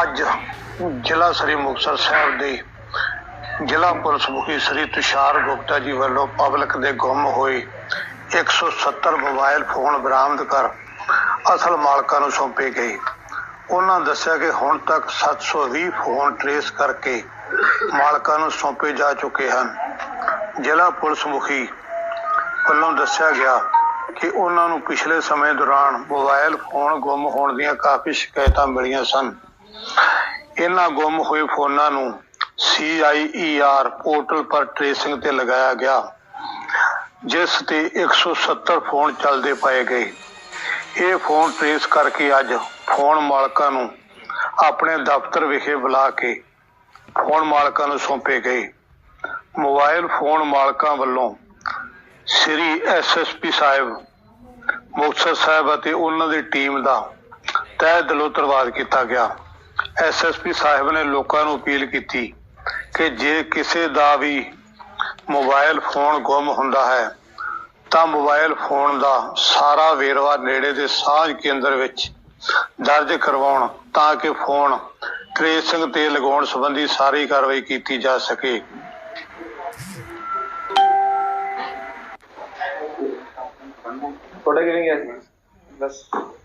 ਅੱਜ ਜ਼ਿਲ੍ਹਾ ਸ੍ਰੀ ਮੁਕਤਸਰ ਸਾਹਿਬ ਦੇ ਜ਼ਿਲ੍ਹਾ ਪੁਲਿਸ ਮੁਖੀ ਸ੍ਰੀ ਤੁਸ਼ਾਰ ਗੁਪਤਾ ਜੀ ਵੱਲੋਂ ਪਬਲਿਕ ਦੇ ਗੁੰਮ ਹੋਏ 170 ਮੋਬਾਈਲ ਫੋਨ ਬਰਾਮਦ ਕਰ ਅਸਲ ਮਾਲਕਾਂ ਨੂੰ ਸੌਂਪੇ ਗਏ। ਉਹਨਾਂ ਦੱਸਿਆ ਕਿ ਹੁਣ ਤੱਕ 720 ਫੋਨ ਟਰੇਸ ਕਰਕੇ ਮਾਲਕਾਂ ਨੂੰ ਸੌਂਪੇ ਜਾ ਚੁੱਕੇ ਹਨ। ਜ਼ਿਲ੍ਹਾ ਪੁਲਿਸ ਮੁਖੀ ਵੱਲੋਂ ਦੱਸਿਆ ਗਿਆ ਕਿ ਉਹਨਾਂ ਨੂੰ ਪਿਛਲੇ ਸਮੇਂ ਦੌਰਾਨ ਮੋਬਾਈਲ ਫੋਨ ਗੁੰਮ ਹੋਣ ਦੀਆਂ ਕਾਫੀ ਸ਼ਿਕਾਇਤਾਂ ਮਿਲੀਆਂ ਸਨ। ਇਹਨਾਂ ਗੁੰਮ ਹੋਏ ਫੋਨਾਂ ਨੂੰ CIER ਪੋਰਟਲ ਪਰ ਟ੍ਰੇਸਿੰਗ ਤੇ ਲਗਾਇਆ ਗਿਆ, ਜਿਸ ਤੇ 170 ਫੋਨ ਚੱਲਦੇ ਪਾਏ ਗਏ। ਇਹ ਫੋਨ ਟ੍ਰੇਸ ਕਰਕੇ ਅੱਜ ਫੋਨ ਮਾਲਕਾਂ ਨੂੰ ਆਪਣੇ ਦਫ਼ਤਰ ਵਿਖੇ ਬੁਲਾ ਕੇ ਫੋਨ ਮਾਲਕਾਂ ਨੂੰ ਸੌਂਪੇ ਗਏ। ਮੋਬਾਈਲ ਫੋਨ ਮਾਲਕਾਂ ਵੱਲੋਂ ਸ੍ਰੀ ਐਸਐਸਪੀ ਸਾਹਿਬ, ਮੁਕਤਸਰ ਸਾਹਿਬ ਅਤੇ ਉਹਨਾਂ ਦੀ ਟੀਮ ਦਾ ਤਹਿ ਦਿਲੋਂ ਧੰਨਵਾਦ ਕੀਤਾ ਗਿਆ। ਐਸਐਸਪੀ ਸਾਹਿਬ ਨੇ ਲੋਕਾਂ ਨੂੰ ਅਪੀਲ ਕੀਤੀ ਕਿ ਜੇ ਕਿਸੇ ਦਾ ਵੀ ਮੋਬਾਈਲ ਫੋਨ ਗੁੰਮ ਹੁੰਦਾ ਹੈ, ਤਾਂ ਮੋਬਾਈਲ ਫੋਨ ਦਾ ਸਾਰਾ ਵੇਰਵਾ ਨੇੜੇ ਦੇ ਸਾਂਝ ਕੇਂਦਰ ਵਿੱਚ ਦਰਜ ਕਰਵਾਉਣ ਤਾਂ ਕਿ ਫੋਨ ਟ੍ਰੇਸਿੰਗ ਤੇ ਲਗਾਉਣ ਸੰਬੰਧੀ ਸਾਰੀ ਕਾਰਵਾਈ ਕੀਤੀ ਜਾ ਸਕੇ। ਥੋੜਾ ਕਿਵੇਂ ਗਿਆ ਸੀ ਬਸ।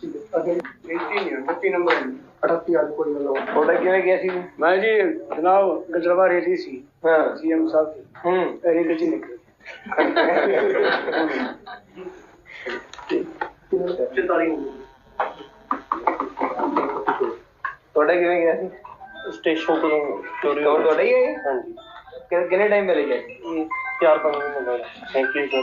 ਕੋਲ ਠੀਕ ਹੈ ਅਗੇ 18 ਨਹੀਂ 38 ਨੰਬਰ 38 ਅੱਜ ਕੋਈ ਨਾ ਥੋੜਾ ਕਿਵੇਂ ਗਿਆ ਸੀ ਮੈਂ ਜੀ ਜਨਾਬ ਗਜਰਵਾ ਰੈਲੀ ਸੀ ਹਾਂ ਸੀਐਮ ਸਾਹਿਬ ਦੀ ਹੂੰ ਰੈਲੀ ਚ ਨਿਕਲੇ ਤੁਹਾਡਾ ਕਿਵੇਂ ਗਿਆ ਸੀ ਸਟੇਸ਼ਨ ਤੋਂ ਚੋਰੀ ਕੌਣ ਤੁਹਾਡਾ ਹੀ ਹੈ ਹਾਂਜੀ ਕਿ- ਕਿੰਨੇ ਟਾਈਮ ਪਹਿਲੇ ਗਿਆ ਸੀ? ਇਹ ਚਾਰ ਪੰਜ ਮਹੀਨੇ ਦਾ ਥੈਂਕ ਯੂ ਸਰ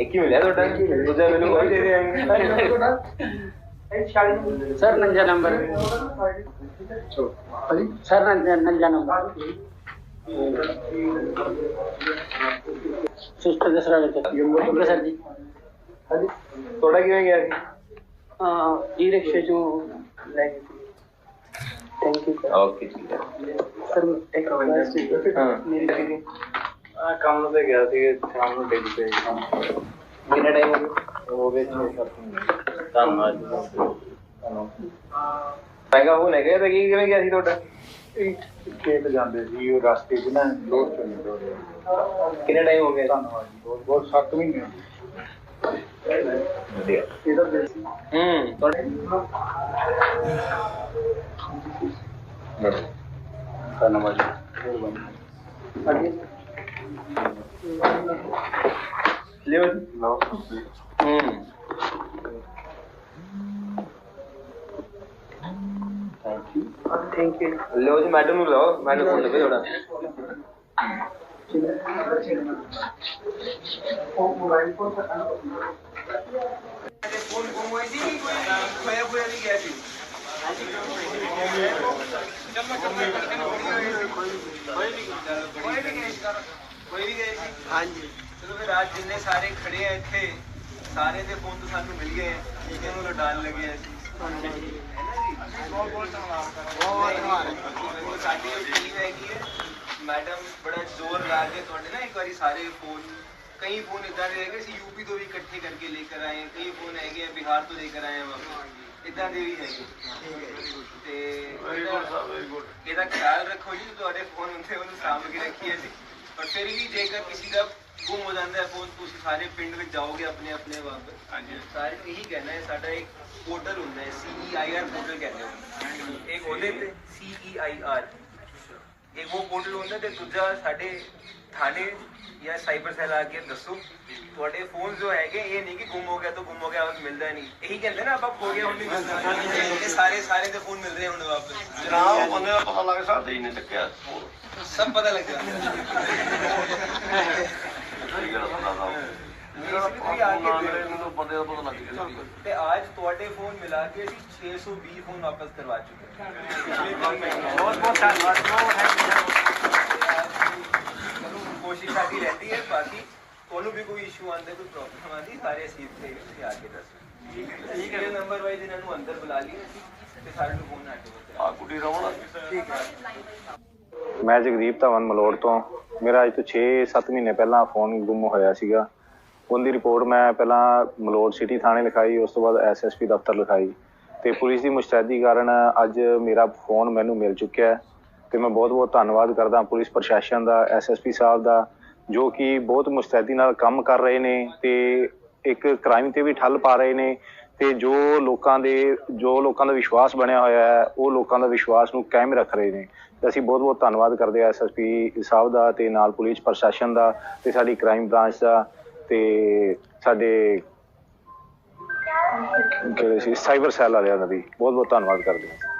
एक ही मिला तो डन मुझे मैंने वही दे दिया सर नंजा नंबर। सर नंजा नंबर। सिस्टर दसरा करते सर जी। थोड़ा क्यों है यार? ई रिक्शे जो थैंक यू ओके ठीक है। सर एक मेरी ਇੱਕ ਰਿਕਵੈਸਟ ਹਾਂ ਮੇਰੀ ਸੀ ਆ ਕੰਮ ਤੇ ਗਿਆ ਸੀ ਸ਼ਾਮ ਨੂੰ ਡਿੱਗ ਪਈ ਕਿੰਨਾ ਟਾਈਮ ਹੋ ਗਿਆ ਹੋ ਗਏ 6-7 ਧੰਨਵਾਦ ਜੀ ਮਹਿੰਗਾ ਫੋਨ ਹੈਗਾ ਤਾਂ ਕੀ ਕਿਵੇਂ ਗਿਆ ਸੀ ਤੁਹਾਡਾ ਇਹ ਖੇਤ ਜਾਂਦੇ ਸੀ ਉਹ ਰਸਤੇ 'ਚ ਨਾ ਲੋਡ ਚੋਂ ਨਿਕਲ ਰਿਹਾ ਕਿੰਨਾ ਟਾਈਮ ਹੋ ਗਿਆ ਧੰਨਵਾਦ ਜੀ ਬਹੁਤ ਬਹੁਤ 7 ਮਹੀਨੇ ਵਧੀਆ ਇਹਦਾ ਬੇਸ ਹੂੰ ਤੁਹਾਡੇ ਧੰਨਵਾਦ ਜੀ Leon? No. Mm. Thank you. Thank you. Hello, madam. Hello, madam. Hello, madam. Hello, madam. ਕੋਈ ਨਹੀਂ ਗਏ ਸੀ? ਹਾਂਜੀ। ਚਲੋ ਫਿਰ ਅੱਜ ਜਿੰਨੇ ਸਾਰੇ ਖੜੇ ਆ ਇੱਥੇ ਸਾਰੇ ਦੇ ਫੋਨ ਤੋਂ ਸਾਨੂੰ ਮਿਲ ਗਏ ਠੀਕ ਹੈ ਉਹ ਡਾਲ ਲੱਗੇ ਆ ਸੀ। ਹੈ ਨਾ ਜੀ? ਬਹੁਤ ਬਹੁਤ ਧੰਨਵਾਦ ਬਹੁਤ ਧੰਨਵਾਦ। ਸਾਡੀ ਟੀਮ ਹੈਗੀ ਹੈ ਮੈਡਮ ਬੜਾ ਜ਼ੋਰ ਲਾ ਕੇ ਤੁਹਾਡੇ ਨਾ ਇੱਕ ਵਾਰੀ ਸਾਰੇ ਫੋਨ ਕਈ ਫੋਨ ਇਦਾਂ ਦੇ ਹੈਗੇ ਸੀ ਯੂਪੀ ਤੋਂ ਵੀ ਇਕੱਠੇ ਕਰਕੇ ਲੈ ਕੇ ਆਏ ਕਈ ਫੋਨ ਹੈਗੇ ਆ ਬਿਹਾਰ ਤੋਂ ਲੈ ਕੇ ਆਏ ਵਾਪਸ। ਇਦਾਂ ਦੇ ਵੀ ਹੈਗੇ ਤੇ ਇਹਦਾ- ਇਹਦਾ ਖਿਆਲ ਰੱਖੋ ਜੀ ਤੁਹਾਡੇ ਫੋਨ ਹੁੰਦੇ ਉਹਨੂੰ ਸਾਂਭ ਕੇ ਰੱਖੀਏ ਜੀ ਪਰ ਫਿਰ ਵੀ ਜੇਕਰ ਕਿਸੇ ਦਾ ਗੁੰਮ ਹੋ ਜਾਂਦਾ ਹੈ ਫੋਨ ਤੁਸੀਂ ਸਾਰੇ ਪਿੰਡ ਵਿੱਚ ਜਾਓਗੇ ਆਪਣੇ ਆਪਣੇ ਵਾਪਸ ਹਾਂਜੀ। ਸਾਰੇ ਨੂੰ ਇਹੀ ਕਹਿਣਾ ਹੈ ਸਾਡਾ ਇੱਕ ਪੋਰਟਲ ਹੁੰਦਾ ਹੈ CEIR ਪੋਰਟਲ ਕਹਿੰਦੇ ਹੋ ਇੱਕ ਉਹਦੇ ਤੇ CEIR ਇੱਕ ਉਹ ਪੋਰਟਲ ਹੁੰਦਾ ਤੇ ਦੂਜਾ ਸਾਡੇ ਥਾਣੇ ਜਾਂ ਸਾਈਬਰ ਸੈੱਲ ਆ ਕੇ ਦੱਸੋ ਤੁਹਾਡੇ ਫੋਨ ਜੋ ਹੈਗੇ ਇਹ ਨਹੀਂ ਕਿ ਗੁੰਮ ਹੋ ਗਿਆ ਤਾਂ ਗੁੰਮ ਹੋ ਗਿਆ ਵਾਪਸ ਮਿਲਦਾ ਨਹੀਂ ਇਹੀ ਕਹਿੰਦੇ ਨਾ ਆਪਾਂ ਖੋ ਗਿਆ ਹੁਣ ਨਹੀਂ ਮਿਲਦਾ ਇਹ ਸਾਰੇ ਸਾਰੇ ਦੇ ਫੋਨ ਮਿਲ ਰਹੇ ਹੁਣ ਵਾਪਸ ਜਨਾਬ ਬੰਦੇ ਦਾ ਪਤਾ ਲੱਗ ਸਕਦਾ ਹੀ ਨਹੀਂ ਚੱਕਿਆ ਸਭ ਪਤਾ ਲੱਗ ਜਾਂਦਾ ਸਹੀ ਗੱਲ ਸੁਣਦਾ ਮੇਰਾ ਵੀ ਆ ਕੇ ਮੇਰੇ ਨੂੰ ਬੰਦੇ ਦਾ ਪਤਾ ਲੱਗ ਗਿਆ ਤੇ ਅੱਜ ਤੁਹਾਡੇ ਫੋਨ ਮਿਲਾ ਕੇ ਅਸੀਂ 620 ਫੋਨ ਵਾਪਸ ਕਰਵਾ ਚੁੱਕੇ ਹਾਂ ਪਿਛਲੇ ਤਿੰਨ ਮਹੀਨਿਆਂ ਬਹੁਤ ਬਹੁਤ ਧੰਨਵਾਦ ਕੋਸ਼ਿਸ਼ ਸਾਡੀ ਰਹਿੰਦੀ ਹੈ ਬਾਕੀ ਤੁਹਾਨੂੰ ਵੀ ਕੋਈ ਇਸ਼ੂ ਆਉਂਦਾ ਕੋਈ ਪ੍ਰੋਬਲਮ ਆਉਂਦੀ ਸਾਰੇ ਅਸੀਂ ਇੱਥੇ ਆ ਕੇ ਦੱਸੋ ਠੀਕ ਹੈ ਠੀਕ ਹੈ। ਨੰਬਰ ਵਾਈਜ਼ ਇਹਨਾਂ ਨੂੰ ਅੰਦਰ ਬੁਲਾ ਲਈ ਅਸੀਂ ਤੇ ਸਾਰੇ ਨੂੰ ਫੋਨ ਹਟੇ ਆ ਕੁੜੀ ਰਵਣਾ ਠੀਕ ਹੈ। ਮੈਂ ਜਗਦੀਪ ਧਵਨ ਮਲੋੜ ਤੋਂ। ਮੇਰਾ ਅੱਜ ਤੋਂ 6-7 ਮਹੀਨੇ ਪਹਿਲਾਂ ਫੋਨ ਗੁੰਮ ਹੋਇਆ ਸੀਗਾ। ਉਹਦੀ ਰਿਪੋਰਟ ਮੈਂ ਪਹਿਲਾਂ ਮਲੋੜ ਸਿਟੀ ਥਾਣੇ ਲਿਖਾਈ ਉਸ ਤੋਂ ਬਾਅਦ ਐਸਐਸਪੀ ਦਫ਼ਤਰ ਲਿਖਾਈ। ਤੇ ਪੁਲਿਸ ਦੀ ਮੁਸਤੈਦੀ ਕਾਰਨ ਅੱਜ ਮੇਰਾ ਫੋਨ ਮੈਨੂੰ ਮਿਲ ਚੁੱਕਿਆ ਹੈ। ਤੇ ਮੈਂ ਬਹੁਤ-ਬਹੁਤ ਧੰਨਵਾਦ ਕਰਦਾ ਪੁਲਿਸ ਪ੍ਰਸ਼ਾਸਨ ਦਾ ਐਸਐਸਪੀ ਸਾਹਿਬ ਦਾ, ਜੋ ਕਿ ਬਹੁਤ ਮੁਸਤੈਦੀ ਨਾਲ ਕੰਮ ਕਰ ਰਹੇ ਨੇ ਤੇ ਇੱਕ ਕ੍ਰਾਈਮ ਤੇ ਵੀ ਠੱਲ ਪਾ ਰਹੇ ਨੇ ਤੇ ਜੋ ਲੋਕਾਂ ਦੇ, ਜੋ ਲੋਕਾਂ ਦਾ ਵਿਸ਼ਵਾਸ ਬਣਿਆ ਹੋਇਆ ਹੈ, ਉਹ ਲੋਕਾਂ ਦਾ ਵਿਸ਼ਵਾਸ ਨੂੰ ਕਾਇਮ ਰੱਖ ਰਹੇ ਨੇ। ਤੇ ਅਸੀਂ ਬਹੁਤ ਬਹੁਤ ਧੰਨਵਾਦ ਕਰਦੇ ਹਾਂ ਐਸਐਸਪੀ ਸਾਹਿਬ ਦਾ ਤੇ ਨਾਲ ਪੁਲਿਸ ਪ੍ਰਸ਼ਾਸਨ ਦਾ ਤੇ ਸਾਡੀ ਕ੍ਰਾਈਮ ਬ੍ਰਾਂਚ ਦਾ ਤੇ ਸਾਡੇ ਕਿਹੜੇ ਸੀ, ਸਾਈਬਰ ਸੈੱਲ ਵਾਲਿਆਂ ਦਾ ਵੀ। ਬਹੁਤ ਬਹੁਤ ਧੰਨਵਾਦ ਕਰਦੇ ਹਾਂ।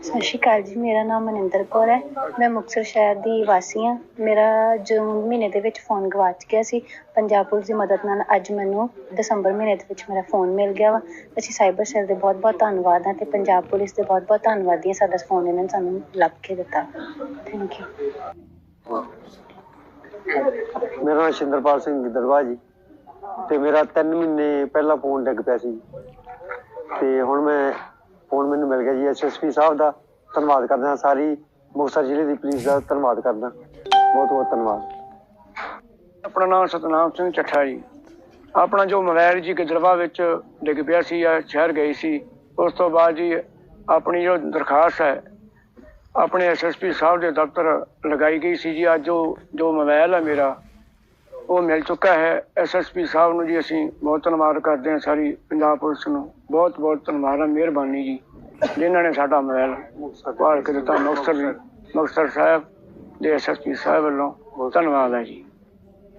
ਸਤਿ ਸ਼੍ਰੀ ਅਕਾਲ ਜੀ, ਮੇਰਾ ਨਾਮ ਮਨਿੰਦਰ ਕੌਰ ਹੈ। ਮੈਂ ਮੁਕਤਸਰ ਸ਼ਹਿਰ ਦੀ ਵਾਸੀ ਹਾਂ। ਮੇਰਾ ਜੂਨ ਮਹੀਨੇ ਦੇ ਵਿੱਚ ਫੋਨ ਗਵਾਚ ਗਿਆ ਸੀ। ਪੰਜਾਬ ਪੁਲਿਸ ਦੀ ਮਦਦ ਨਾਲ ਅੱਜ ਮੈਨੂੰ ਦਸੰਬਰ ਮਹੀਨੇ ਦੇ ਵਿੱਚ ਮੇਰਾ ਫੋਨ ਮਿਲ ਗਿਆ ਵਾ। ਅਸੀਂ ਸਾਈਬਰ ਸੈੱਲ ਦੇ ਬਹੁਤ ਬਹੁਤ ਧੰਨਵਾਦ ਹਾਂ ਤੇ ਪੰਜਾਬ ਪੁਲਿਸ ਦੇ ਬਹੁਤ ਬਹੁਤ ਧੰਨਵਾਦੀ ਹਾਂ। ਸਾਡਾ ਫੋਨ ਇਹਨਾਂ ਨੇ ਸਾਨੂੰ ਲੱਭ ਕੇ ਦਿੱਤਾ। ਥੈਂਕ ਯੂ ਮੇਰਾ ਨਾਮ ਸ਼ਿੰਦਰਪਾਲ ਸਿੰਘ ਗਿੱਦੜਵਾ ਜੀ। ਤੇ ਮੇਰਾ 3 ਮਹੀਨੇ ਪਹਿਲਾਂ ਫੋਨ ਡਿੱਗ ਪਿਆ ਸੀ। ਤੇ ਹੁਣ ਮੈਂ ਫੋਨ ਮੈਨੂੰ ਮਿਲ ਗਿਆ ਜੀ ਐਸਐਸਪੀ ਸਾਹਿਬ ਦਾ। ਧੰਨਵਾਦ ਕਰਦਾ ਹਾਂ ਸਾਰੀ ਮੁਕਤਸਰ ਜ਼ਿਲ੍ਹੇ ਦੀ ਪੁਲਿਸ ਦਾ ਧੰਨਵਾਦ ਕਰਦਾ। ਬਹੁਤ ਬਹੁਤ ਧੰਨਵਾਦ। ਆਪਣਾ ਨਾਮ ਸਤਨਾਮ ਸਿੰਘ ਚੱਠਾ ਜੀ। ਆਪਣਾ ਜੋ ਮੋਬਾਈਲ ਜੀ ਗਜਰਵਾ ਵਿੱਚ ਡਿੱਗ ਪਿਆ ਸੀ ਜਾਂ ਸ਼ਹਿਰ ਗਈ ਸੀ, ਉਸ ਤੋਂ ਬਾਅਦ ਜੀ ਆਪਣੀ ਜੋ ਦਰਖਾਸਤ ਹੈ, ਆਪਣੇ ਐਸਐਸਪੀ ਸਾਹਿਬ ਦੇ ਦਫ਼ਤਰ ਲਗਾਈ ਗਈ ਸੀ ਜੀ। ਅੱਜ ਜੋ ਜੋ ਮੋਬਾਈਲ ਹੈ ਮੇਰਾ ਉਹ ਮਿਲ ਚੁੱਕਾ ਹੈ। ਐਸਐਸਪੀ ਸਾਹਿਬ ਨੂੰ ਜੀ ਅਸੀਂ ਬਹੁਤ ਧੰਨਵਾਦ ਕਰਦੇ ਹਾਂ। ਸਾਰੀ ਪੰਜਾਬ ਪੁਲਿਸ ਨੂੰ ਬਹੁਤ ਬਹੁਤ ਧੰਨਵਾਦ ਹੈ ਮਿਹਰਬਾਨੀ ਜੀ, ਜਿਨ੍ਹਾਂ ਨੇ ਸਾਡਾ ਮੋਬਾਈਲ ਭਾਲ ਕੇ ਦਿੱਤਾ। ਮੁਕਤਸਰ ਮੁਕਤਸਰ ਸਾਹਿਬ ਦੇ ਐਸਐਸਪੀ ਸਾਹਿਬ ਵੱਲੋਂ ਧੰਨਵਾਦ ਹੈ ਜੀ।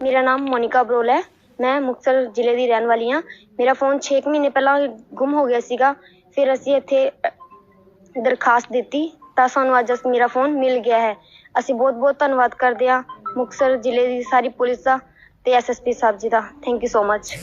ਮੇਰਾ ਨਾਮ ਮੋਨਿਕਾ ਬਰੋਲ ਹੈ। ਮੈਂ ਮੁਕਤਸਰ ਜ਼ਿਲ੍ਹੇ ਦੀ ਰਹਿਣ ਵਾਲੀ ਹਾਂ। ਮੇਰਾ ਫੋਨ 6 ਮਹੀਨੇ ਪਹਿਲਾਂ ਗੁੰਮ ਹੋ ਗਿਆ ਸੀਗਾ। ਫਿਰ ਅਸੀਂ ਇੱਥੇ ਦਰਖਾਸਤ ਦਿੱਤੀ ਤਾਂ ਸਾਨੂੰ ਅੱਜ ਮੇਰਾ ਫੋਨ ਮਿਲ ਗਿਆ ਹੈ। ਅਸੀਂ ਬਹੁਤ ਬਹੁਤ ਧੰਨਵਾਦ ਕਰਦੇ ਹਾਂ। ਮੁਕਤਸਰ ਜ਼ਿਲ੍ਹੇ ਦੀ ਸਾਰੀ ਪੁਲਿਸ ਦਾ ਤੇ ਐਸਐਸਪੀ ਸਾਹਿਬ ਜੀ ਦਾ। ਥੈਂਕ ਯੂ ਸੋ ਮਚ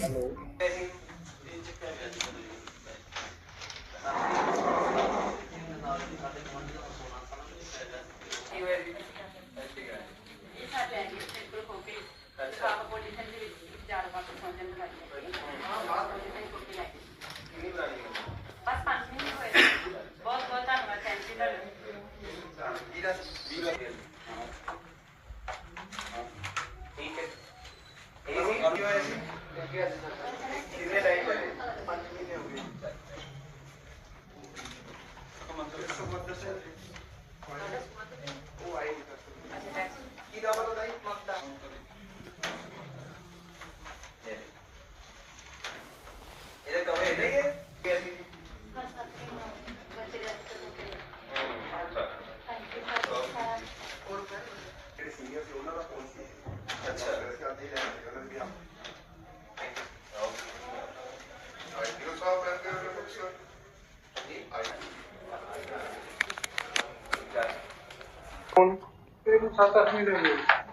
मेरे को सात आठ मिनट हो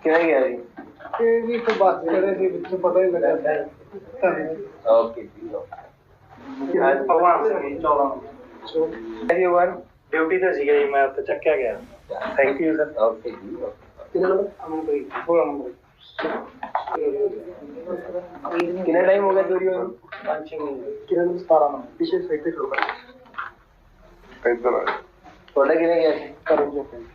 क्या क्या जी ये तो बात करे जी बच्चों पता ही लगा है ओके एवरीवन ड्यूटी तो जी गई मैं तो चक्का गया थैंक यू सर ओके जी कितना टाइम हो गया चोरी होने कितना पीछे साइड पे होगा थोड़ा कितना गया करूँ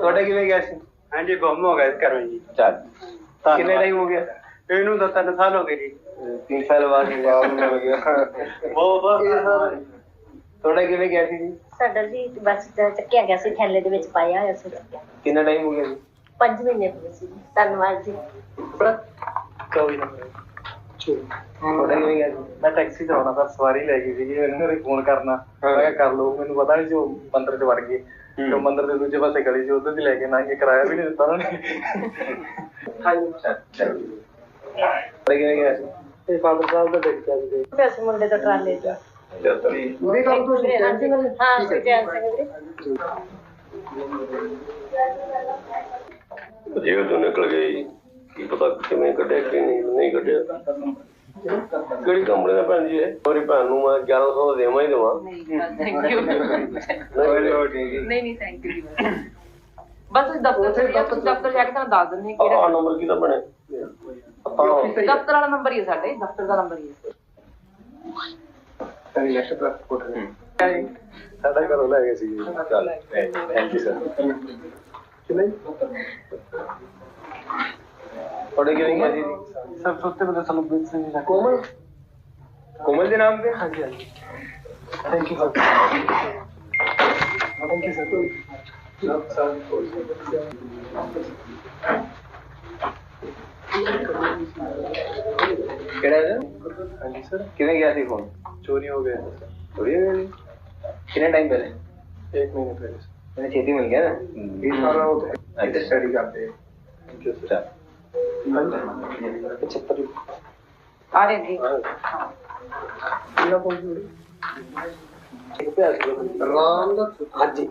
ਤੁਹਾਡਾ ਕਿਵੇਂ ਗਿਆ ਸੀ? ਹਾਂਜੀ ਗੁੰਮ ਹੋ ਗਿਆ ਘਰੋਂ ਜੀ। ਚੱਲ। ਕਿੰਨੇ ਟਾਈਮ ਹੋ ਗਿਆ? ਇਹਨੂੰ ਤਾਂ ਤਿੰਨ ਸਾਲ ਹੋ ਗਏ ਜੀ। ਤਿੰਨ ਸਾਲ ਬਾਅਦ ਜਵਾਬ ਮਿਲ ਗਿਆ। ਬਹੁਤ ਤੁਹਾਡਾ ਕਿਵੇਂ ਗਿਆ ਸੀ ਜੀ? ਸਾਡਾ ਜੀ ਬਸ ਚੱਕਿਆ ਗਿਆ ਸੀ ਥੈਲੇ ਦੇ ਵਿੱਚ ਪਾਇਆ ਹੋਇਆ ਸੀ। ਕਿੰਨਾ ਟਾਈਮ ਹੋ ਗਿਆ ਜੀ? 5 ਮਹੀਨੇ ਹੋ ਗਏ ਸੀ ਧੰਨਵਾਦ ਜੀ। ਕੋਈ ਨਾ ਤੁਹਾਡਾ ਕਿਵੇਂ ਗਿਆ ਸੀ ਮੈਂ ਟੈਕਸੀ ਚਲਾਉਣਾ ਤਾਂ ਸਵਾਰੀ ਲੈ ਗਈ ਸੀਗੀ ਮੈਨੂੰ ਨੇ ਫੋਨ ਕਰਨਾ। ਮੈਂ ਕਿਹਾ ਕਰ ਲਓ ਮੈਨੂੰ ਪਤਾ ਨਹੀਂ ਉਹ ਮੰਦਿਰ 'ਚ ਵੜ ਗਏ। ਤੇ ਉਹ ਮੰਦਿਰ ਦੇ ਦੂਜੇ ਪਾਸੇ ਗਲੀ ਸੀ ਉਧਰ ਦੀ ਲੈ ਕੇ ਨਾ ਇਹ ਕਿਰਾਇਆ ਵੀ ਨਹੀਂ ਦਿੱਤਾ ਉਹਨਾਂ। ਨੇ ਹਾਂਜੀ। ਚੱਲ ਤੁਹਾਡਾ ਕਿਵੇਂ ਗਿਆ ਸੀ ਤੇ ਫਾਦਰ ਸਾਹਿਬ ਦਾ ਦੇਖਿਆ ਸੀ ਬਸ ਮੁੰਡੇ ਤੋਂ ਟਰਾਲੇ ਚ। ਪੂਰੀ ਗੱਲ ਤੋਂ ਹਾਂਜੀ ਹਾਂ ਸੁਜੈਨ ਸਿੰਘ ਵੀਰੇ। ਜੇਲ੍ਹ ਤੋਂ ਨਿਕਲ ਗਈ ਕੀ ਪਤਾ ਕਿਵੇਂ ਕੱਢਿਆ ਕਿ ਨਹੀਂ ਨਹੀਂ ਕੱਢਿਆ। ਕਿਹੜੀ ਕੰਪਨੀ ਦਾ ਭੈਣ ਜੀ ਇਹ? ਮੇਰੀ ਭੈਣ ਨੂੰ ਮੈਂ 1100 ਦਾ ਦੇਵਾਂ ਹੀ ਦੇਵਾਂ। ਥੈਂਕ ਯੂ ਨਹੀਂ ਨਹੀਂ ਥੈਂਕ ਯੂ ਬਸ ਤੁਸੀਂ ਦਫ਼ਤਰ ਚਲੇ ਜਾਓ ਤੁਸੀਂ ਦਫ਼ਤਰ ਜਾ ਕੇ ਤੁਹਾਨੂੰ ਦੱਸ ਦਿੰਦੇ ਹਾਂ ਕਿਹੜਾ ਨੰਬਰ ਕਿਹਦਾ ਬਣਿਆ? ਆਪਾਂ ਦਫ਼ਤਰ ਵਾਲਾ ਨੰਬਰ ਹੀ ਹੈ ਸਾਡੇ ਦਫ਼ਤਰ ਦਾ ਨੰਬਰ ਹੀ ਹੈ। ਸਾਡਾ ਘਰੋਂ ਲੈ ਗਏ ਸੀ। ਚੱਲ ਥੈਂਕ ਯੂ ਸਰ पढ़े क्यों नहीं सर सोचते पता चलो बीच से कोमल? कोमल जी नाम पे? हाँ जी हाँ जी। Thank you sir thank you sir केड़ा है हाँ जी सर कितने गया थी फ़ोन? चोरी हो गया था सर चोरी हो गई कितने टाइम पहले? एक महीने पहले मैंने खेती मिल गया ना? बीस साल हो तो स्टडी अच्छा। करते हैं। अच्छा। ਪਚੱਤਰ ਆ ਰਹੇ ਜੀ ਰਾਮ ਦਾ ਹਾਂਜੀ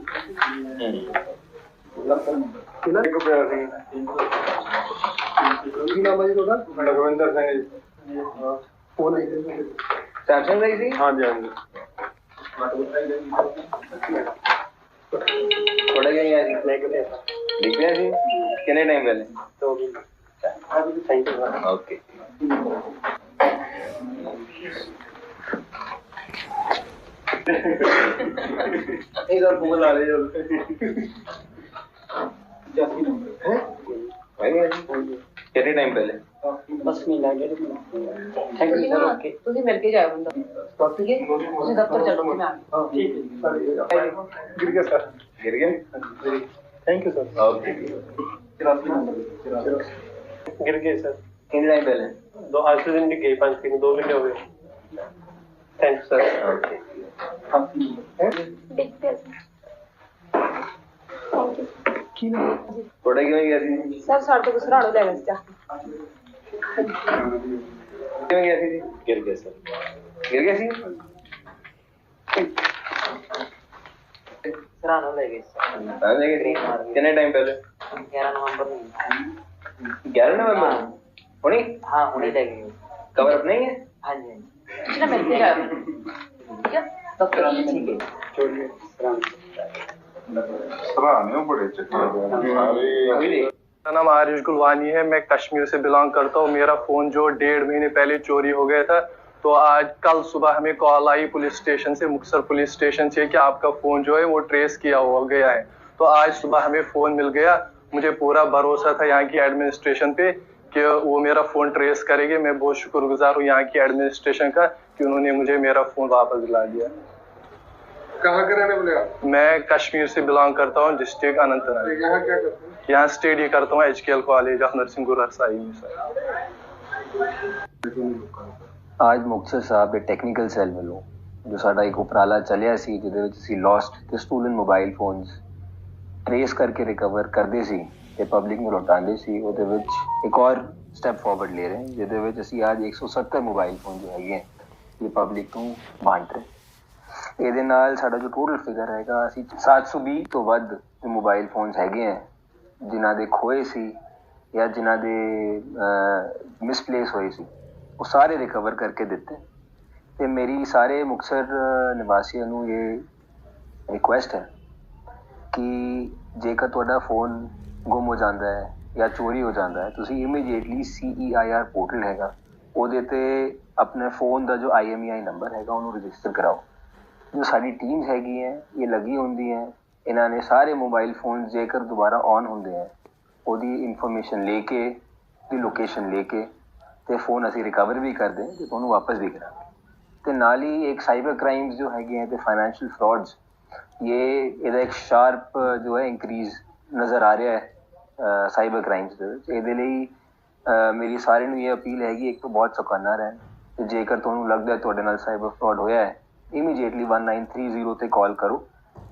ਕਿੰਨਾ ਇੱਕ ਪਿਆ ਸੀ ਕੀ ਨਾਮ ਹੈ ਜੀ ਤੁਹਾਡਾ ਲਖਵਿੰਦਰ ਸਿੰਘ ਜੀ ਉਹ ਨਹੀਂ सैमसंग रही थी ਹਾਂਜੀ ਹਾਂਜੀ थोड़ा क्या गया थी ਲੈ ਕੇ ਲਿਆ लिख लिया थी कितने टाइम पहले ਦੋ ਦਿਨ ਥੈਂਕ ਯੂ ਸਰ ओके इधर गूगल आ रही है कितने टाइम पहले ਬਸ ਮਹੀਨਾ ਡੇਢ ਥੈਂਕ ਯੂ ਸਰ ਓਕੇ ਤੁਸੀਂ ਮਿਲ ਕੇ ਜਾਓ ਹੁੰਦਾ ਠੀਕ ਹੈ ਤੁਸੀਂ ਦਫ਼ਤਰ ਚੱਲੋ ਮੈਂ ਆ ਗਈ। ਠੀਕ ਹੈ ਗਿਰ ਗਿਆ ਸਰ गिर गए ਥੈਂਕ ਯੂ ਸਰ ओके गिर गए सर। कितने टाइम पहले। दो आज के दिन भी गए पाँच दिन दो घंटे हो गए थैंक यू सर थोड़े क्यों गया थी? सर सर तो सराड़ो ले लेने से क्यों गया थी? गिर गए सर। गिर गए सी सराड़ो ले गए सर। ले गए सी कितने टाइम पहले? 11 नवंबर में। ग्यारह नवंबर? हाँ। होनी? हाँ होनी चाहिए। कवर अप नहीं है? हाँ जी हाँ इतना मिल जाएगा ठीक है? तो ठीक है। छोड़िए हाँ। मेरा नाम आरिश गुलवानी है। मैं कश्मीर से बिलोंग करता हूँ। मेरा फ़ोन जो डेढ़ महीने पहले चोरी हो गया था तो आज कल सुबह हमें कॉल आई पुलिस स्टेशन से मुक्सर पुलिस स्टेशन से कि आपका फ़ोन जो है वो ट्रेस किया हो गया है। तो आज सुबह हमें फ़ोन मिल गया। मुझे पूरा भरोसा था यहाँ की एडमिनिस्ट्रेशन पे कि वो मेरा फोन ट्रेस करेगी मैं बहुत शुक्रगुजार हूँ यहाँ की एडमिनिस्ट्रेशन का कि उन्होंने मुझे मेरा फोन वापस दिला दिया कहाँ के रहने वाले आप मैं कश्मीर से बिलोंग करता हूँ डिस्ट्रिक्ट अनंतनाग यहाँ क्या करते हैं यहाँ स्टडी करता हूँ H K L college of nursing Gursai में सर ਅੱਜ ਮੁਕਤਸਰ ਸਾਹਿਬ ਦੇ ਟੈਕਨੀਕਲ ਸੈੱਲ ਵੱਲੋਂ ਜੋ ਸਾਡਾ ਇੱਕ ਉਪਰਾਲਾ ਚੱਲਿਆ ਸੀ ਜਿਹਦੇ ਵਿੱਚ ਅਸੀਂ ਲੋਸਟ ਤੇ ਸਟੂਲਨ ਮੋਬਾਈਲ ਫੋਨਸ trace ਕਰਕੇ ਰਿਕਵਰ ਕਰਦੇ ਸੀ ਤੇ ਪਬਲਿਕ ਨੂੰ ਲੁਟਾਉਂਦੇ ਸੀ ਉਹਦੇ ਵਿੱਚ ਇੱਕ ਔਰ ਸਟੈਪ ਫਾਰਵਰਡ ਲੈ ਰਹੇ ਜਿਹਦੇ ਵਿੱਚ ਅਸੀਂ ਅੱਜ 170 ਮੋਬਾਈਲ ਫੋਨ ਜੋ ਹੈਗੇ ਹੈ, ਇਹ ਪਬਲਿਕ ਨੂੰ ਬਾਂਟ ਰਹੇ ਇਹਦੇ ਨਾਲ ਸਾਡਾ ਜੋ ਟੋਟਲ ਫਿਗਰ ਹੈਗਾ ਅਸੀਂ 720 ਤੋਂ ਵੱਧ ਜੋ ਮੋਬਾਈਲ ਫੋਨਸ ਹੈਗੇ ਆ ਜਿਨ੍ਹਾਂ ਦੇ ਖੋਏ ਸੀ ਜਾਂ ਜਿਨ੍ਹਾਂ ਦੇ ਮਿਸਪਲੇਸ ਹੋਏ ਸੀ ਉਹ ਸਾਰੇ ਰਿਕਵਰ ਕਰਕੇ ਦਿੱਤੇ। ਤੇ ਮੇਰੀ ਸਾਰੇ ਮੁਕਤਸਰ ਨਿਵਾਸੀਆਂ ਨੂੰ ਇਹ ਰਿਕੁਐਸਟ ਹੈ ਕਿ ਜੇਕਰ ਤੁਹਾਡਾ ਫੋਨ ਗੁੰਮ ਹੋ ਜਾਂਦਾ ਹੈ ਜਾਂ ਚੋਰੀ ਹੋ ਜਾਂਦਾ ਹੈ, ਤੁਸੀਂ ਇਮੀਡੀਏਟਲੀ CEIR ਪੋਰਟਲ ਹੈਗਾ, ਉਹਦੇ ਤੇ ਆਪਣੇ ਫੋਨ ਦਾ ਜੋ IMEI ਨੰਬਰ ਹੈਗਾ, ਉਹਨੂੰ ਰਜਿਸਟਰ ਕਰਾਓ। ਜੋ ਸਾਡੀ ਟੀਮਸ ਹੈਗੀ ਹੈ, ਇਹ ਲੱਗੀ ਹੁੰਦੀ ਹੈ, ਇਹਨਾਂ ਨੇ ਸਾਰੇ ਮੋਬਾਈਲ ਫੋਨ ਜੇਕਰ ਦੁਬਾਰਾ ਔਨ ਹੁੰਦੇ ਹੈ, ਉਹਦੀ ਇਨਫੋਰਮੇਸ਼ਨ ਲੈ ਕੇ ਦੀ ਲੋਕੇਸ਼ਨ ਲੈ ਕੇ, ਤੇ ਫੋਨ ਅਸੀਂ ਰਿਕਵਰ ਵੀ ਕਰਦੇ ਹਾਂ ਤੇ ਤੁਹਾਨੂੰ ਵਾਪਸ ਵੀ ਕਰਾਂਗੇ। ਤੇ ਨਾਲ ਹੀ ਇੱਕ ਸਾਈਬਰ ਕ੍ਰਾਈਮਸ ਜੋ ਹੈਗੇ ਹੈ ਤੇ ਫਾਈਨੈਂਸ਼ੀਅਲ ਫਰਾਡਸ ਇਹ ਇਹਦਾ ਇੱਕ ਸ਼ਾਰਪ ਜੋ ਹੈ ਇਨਕਰੀਜ਼ ਨਜ਼ਰ ਆ ਰਿਹਾ ਹੈ ਸਾਈਬਰ ਕ੍ਰਾਈਮਸ ਦੇ ਵਿੱਚ ਇਹਦੇ ਲਈ ਮੇਰੀ ਸਾਰਿਆਂ ਨੂੰ ਇਹ ਅਪੀਲ ਹੈਗੀ ਇੱਕ ਤਾਂ ਬਹੁਤ ਚੌਕੰਨਾ ਰਹਿਣ ਤੇ ਜੇਕਰ ਤੁਹਾਨੂੰ ਲੱਗਦਾ ਤੁਹਾਡੇ ਨਾਲ ਸਾਈਬਰ ਫਰਾਡ ਹੋਇਆ ਹੈ ਇਮੀਡੀਏਟਲੀ 1930 ਤੇ ਕਾਲ ਕਰੋ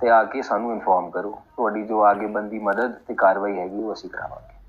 ਤੇ ਆ ਕੇ ਸਾਨੂੰ ਇਨਫੋਰਮ ਕਰੋ ਤੁਹਾਡੀ ਜੋ ਆਗੇ ਬੰਦੀ ਮਦਦ ਤੇ ਕਾਰਵਾਈ ਹੈਗੀ ਉਹ ਅਸੀਂ ਕਰਾਵਾਂਗੇ